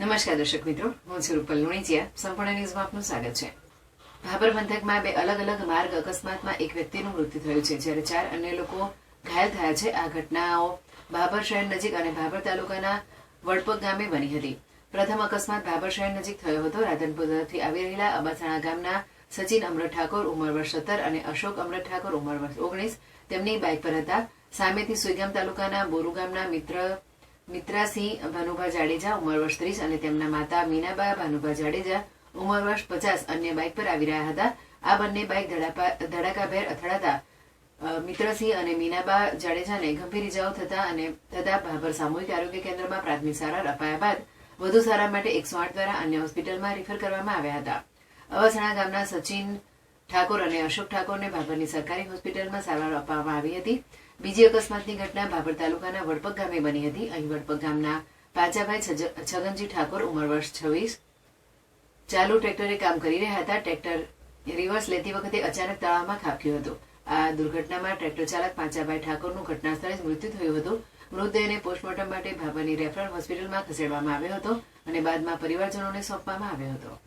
નમસ્કાર દર્શક મિત્રો, હું છું રૂપલ લુણીચિયા સંપૂર્ણ ન્યૂઝમાં આપનું સ્વાગત છે. ભાભર પંથકમાં બે અલગ અલગ માર્ગ અકસ્માતમાં એક વ્યક્તિનું મૃત્યુ થયું છે. જ્યારે ચાર અન્ય લોકો ઘાયલ થયા છે. આ ઘટનાઓ ભાભર શહેર નજીક અને ભાભર તાલુકાના વડપગ ગામે બની હતી. પ્રથમ અકસ્માત ભાભર શહેર નજીક થયો હતો. રાધનપુરથી આવી રહેલા અબાથાણા ગામના સચિન અમરત ઠાકોર, ઉંમર વર્ષ સત્તર અને અશોક અમરત ઠાકોર, ઉંમર વર્ષ ઓગણીસ. તેમની બાઇક પર હતા. સામેથી સુઈગામ તાલુકાના બોરુ ગામના મિત્ર મિત્રાસિંહ ભાનુભા જાડેજા, ઉંમર વર્ષ ત્રીસ અને તેમના માતા મીનાબા ભાનુભા જાડેજા, ઉંમર વર્ષ પચાસ અન્ય બાઇક પર આવી રહ્યા હતા. આ બંને બાઇક ધડાકાભેર અથડાતા મિત્રસિંહ અને મીનાબા જાડેજાને ગંભીર ઇજાઓ થતા અને થતા ભાભર સામૂહિક આરોગ્ય કેન્દ્રમાં પ્રાથમિક સારવાર અપાયા બાદ વધુ સારવાર માટે એકસો આઠ દ્વારા અન્ય હોસ્પિટલમાં રિફર કરવામાં આવ્યા હતા. અવાસણા ગામના સચિન ઠાકોર અને અશોક ઠાકોરને ભાભરની સરકારી હોસ્પિટલમાં સારવાર આપવામાં આવી હતી. બીજી અકસ્માતની ઘટના ભાભર તાલુકાના વડપગ ગામે બની હતી. અહીં વડપગ ગામના પાચાભાઈ છગનજી ઠાકોર ઉંમર વર્ષ છવ્વીસ. ચાલુ ટ્રેક્ટરે કામ કરી રહ્યા હતા. ટ્રેક્ટર રિવર્સ લેતી વખતે અચાનક તળાવમાં ખાબક્યું હતું. આ દુર્ઘટનામાં ટ્રેક્ટર ચાલક પાંચાભાઈ ઠાકોરનું ઘટના સ્થળે જ મૃત્યુ થયું હતું. મૃતદેહને પોસ્ટમોર્ટમ માટે ભાભરની રેફરલ હોસ્પિટલમાં ખસેડવામાં આવ્યો હતો અને બાદમાં પરિવારજનોને સોંપવામાં આવ્યો હતો.